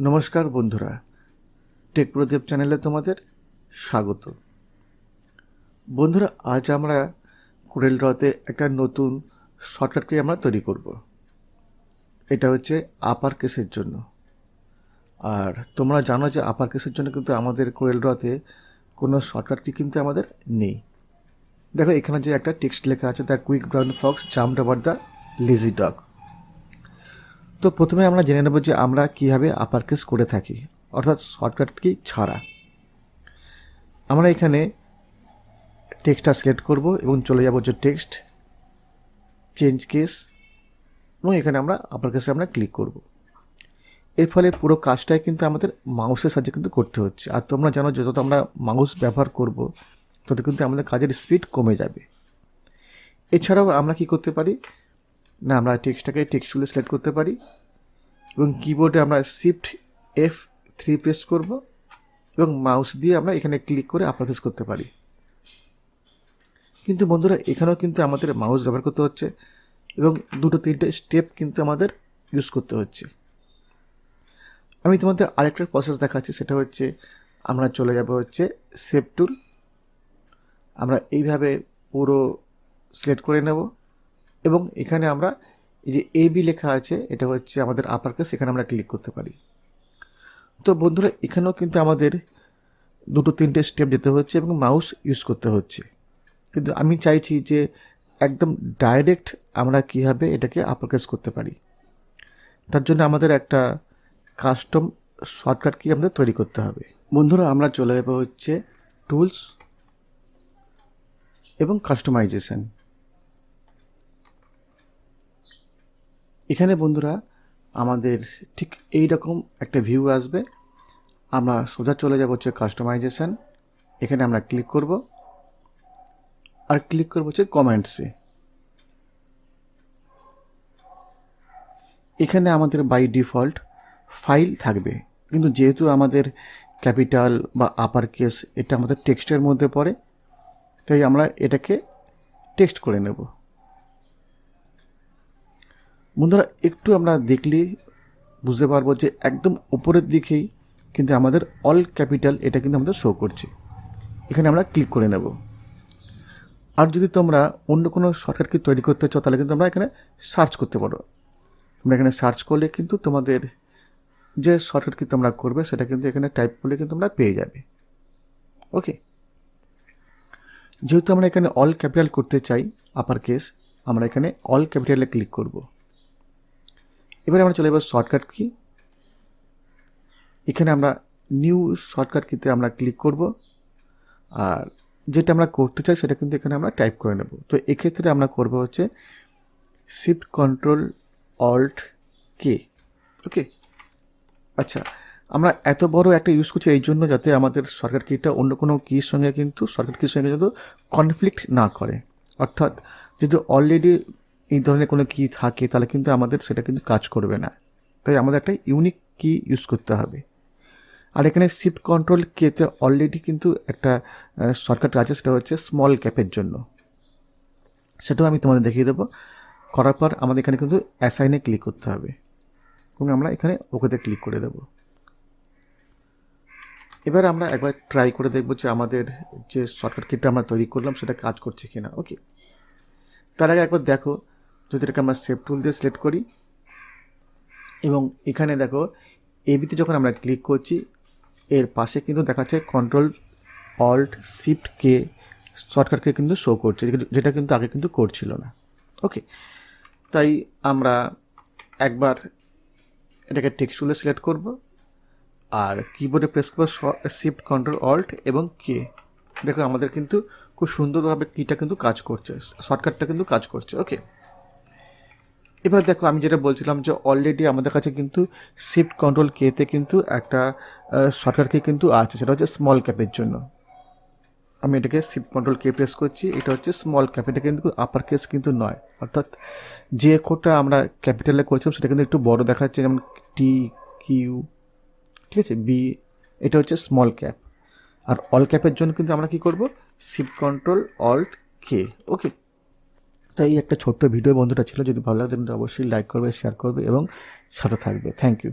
নমস্কার বন্ধুরা। টেক প্রদীপ চ্যানেলে তোমাদের স্বাগত। বন্ধুরা, আজ আমরা কুড়েল রতে একটা নতুন শর্টকাটকে আমরা তৈরি করব। এটা হচ্ছে আপার কেসের জন্য। আর তোমরা জানো যে আপার কেসের জন্য কিন্তু আমাদের কুড়েল রতে কোনো শর্টকাটটি কিন্তু আমাদের নেই। দেখো, এখানে যে একটা টেক্সট লেখা আছে the quick brown fox jumped over the lazy dog তো প্রথমে আমরা জেনে নেব যে আমরা কীভাবে আপার কেস করে থাকি, অর্থাৎ শর্টকাট কি ছাড়া। আমরা এখানে টেক্সটটা সিলেক্ট করব এবং চলে যাব যে টেক্সট চেঞ্জ কেস এবং এখানে আমরা আপার কেসে আমরা ক্লিক করব। এর ফলে পুরো কাজটাই কিন্তু আমাদের মাউসের সাহায্যে কিন্তু করতে হচ্ছে। আর তোমরা জানো যত আমরা মাউস ব্যবহার করব, তত কিন্তু আমাদের কাজের স্পিড কমে যাবে। এছাড়াও আমরা কি করতে পারি? না, আমরা টেক্সটটাকে টেক্সট টুলে সিলেক্ট করতে পারি। এবং কিবোর্ডে আমরা শিফট এফ থ্রি প্রেস করব এবং মাউস দিয়ে আমরা এখানে ক্লিক করে আপার কেস করতে পারি। কিন্তু বন্ধুরা, এখানেও কিন্তু আমাদের মাউস ব্যবহার করতে হচ্ছে এবং দুটো তিনটে স্টেপ কিন্তু আমাদের ইউজ করতে হচ্ছে। আমি তোমাদের আরেকটা প্রসেস দেখাচ্ছি, সেটা হচ্ছে আমরা চলে যাব হচ্ছে সেভ টুল আমরা এইভাবে পুরো সিলেক্ট করে নেব। এবং এখানে আমরা এই যে এ, বি লেখা আছে, এটা হচ্ছে আমাদের আপার কেস এখানে আমরা ক্লিক করতে পারি। তো বন্ধুরা, এখানেও কিন্তু আমাদের দুটো, তিনটে স্টেপ যেতে হচ্ছে এবং মাউস ইউজ করতে হচ্ছে। কিন্তু আমি চাইছি যে একদম ডাইরেক্ট আমরা কীভাবে এটাকে আপার কেস করতে পারি। তার জন্য আমাদের একটা কাস্টম শর্টকাট কি আমাদের তৈরি করতে হবে। বন্ধুরা, আমরা চলে যাব হচ্ছে টুলস এবং কাস্টমাইজেশন এখানে বন্ধুরা, আমাদের ঠিক এই রকম একটা ভিউ আসবে। আমরা সোজা চলে যাব হচ্ছে কাস্টমাইজেশান এখানে আমরা ক্লিক করব। আর ক্লিক করব হচ্ছে কমেন্টসে এখানে আমাদের বাই ডিফল্ট ফাইল থাকবে। কিন্তু যেহেতু আমাদের ক্যাপিটাল বা আপার কেস এটা আমাদের টেক্সটের মধ্যে পড়ে, তাই আমরা এটাকে টেক্সট করে নেব। বন্ধুরা, একটু আমরা দেখলে বুঝতে পারব যে একদম উপরের দিকেই কিন্তু আমাদের অল ক্যাপিটাল এটা কিন্তু আমাদের শো করছে। এখানে আমরা ক্লিক করে নেব। আর যদি তোমরা অন্য কোনো শর্টকাট তৈরি করতে চাও, তাহলে কিন্তু আমরা এখানে সার্চ করতে পারো। তোমরা এখানে সার্চ করলে কিন্তু তোমাদের যে শর্টকাট কি তোমরা করবে, সেটা কিন্তু এখানে টাইপ করলে কিন্তু তোমরা পেয়ে যাবে। ওকে যেহেতু আমরা এখানে অল ক্যাপিটাল করতে চাই আপার কেস আমরা এখানে অল ক্যাপিটালে ক্লিক করব। এবারে আমরা চলে যাব শর্টকাট কি এখানে আমরা নিউ শর্টকাট কিতে আমরা ক্লিক করব। আর যেটা আমরা করতে চাই সেটা কিন্তু এখানে আমরা টাইপ করে নেব। তো এক্ষেত্রে আমরা করব হচ্ছে shift control alt K okay আচ্ছা আমরা এত বড় একটা ইউজ করছি এই জন্য যাতে আমাদের সরকার কিটা অন্য কোনো কির সঙ্গে কিন্তু সরকার কির সঙ্গে যাতে কনফ্লিক্ট না করে। অর্থাৎ যদি অলরেডি এই ধরনের কোনো কি থাকে, তাহলে কিন্তু আমাদের সেটা কিন্তু কাজ করবে না। তাই আমাদের একটা ইউনিক কি ইউজ করতে হবে। আর এখানে শিফট কন্ট্রোল কেতে অলরেডি কিন্তু একটা শর্টকাট আছে, সেটা হচ্ছে স্মল ক্যাপের জন্য। সেটাও আমি তোমাদের দেখিয়ে দেবো। করার পর আমাদের এখানে কিন্তু অ্যাসাইনে ক্লিক করতে হবে। এবং আমরা এখানে ওকেতে ক্লিক করে দেবো। এবার আমরা একবার ট্রাই করে দেখব যে আমাদের যে শর্টকাট কিটটা আমরা তৈরি করলাম, সেটা কাজ করছে কিনা। ওকে তার আগে একবার দেখো যদি এটাকে আমরা সেভ টুল দিয়ে সিলেক্ট করি, এবং এখানে দেখো এবিতে যখন আমরা ক্লিক করছি, এর পাশে কিন্তু দেখাচ্ছে কন্ট্রোল অল্ট শিফট কে শর্টকাটকে কিন্তু শো করছে, যেটা কিন্তু আগে কিন্তু করছিল না। ওকে তাই আমরা একবার এটাকে টেক্সট টুলে সিলেক্ট করব, আর কিবোর্ডে প্রেস করব শিফট কন্ট্রোল অল্ট এবং কে দেখো আমাদের কিন্তু খুব সুন্দরভাবে কিটা কিন্তু কাজ করছে শর্টকাটটা কিন্তু কাজ করছে। ওকে এবার দেখো, আমি যেটা বলছিলাম যে অলরেডি আমাদের কাছে কিন্তু শিফট কন্ট্রোল কেতে কিন্তু একটা শর্টকাট কি কিন্তু আছে, সেটা হচ্ছে স্মল ক্যাপের জন্য। আমি এটাকে শিফট কন্ট্রোল কে প্রেস করছি, এটা হচ্ছে স্মল ক্যাপ এটা কিন্তু আপার কেস কিন্তু নয়। অর্থাৎ যে কোডটা আমরা ক্যাপিটালে করেছিলাম, সেটা কিন্তু একটু বড় দেখাচ্ছে, যেমন টি কিউ ঠিক আছে? বি এটা হচ্ছে স্মল ক্যাপ আর অল ক্যাপের জন্য কিন্তু আমরা কি করব? Shift control alt K okay তাই একটা ছোট্ট ভিডিও বন্ধুটা ছিল, যদি ভালো লাগে অবশ্যই লাইক করবে শেয়ার করবে এবং সাথে থাকবে। Thank you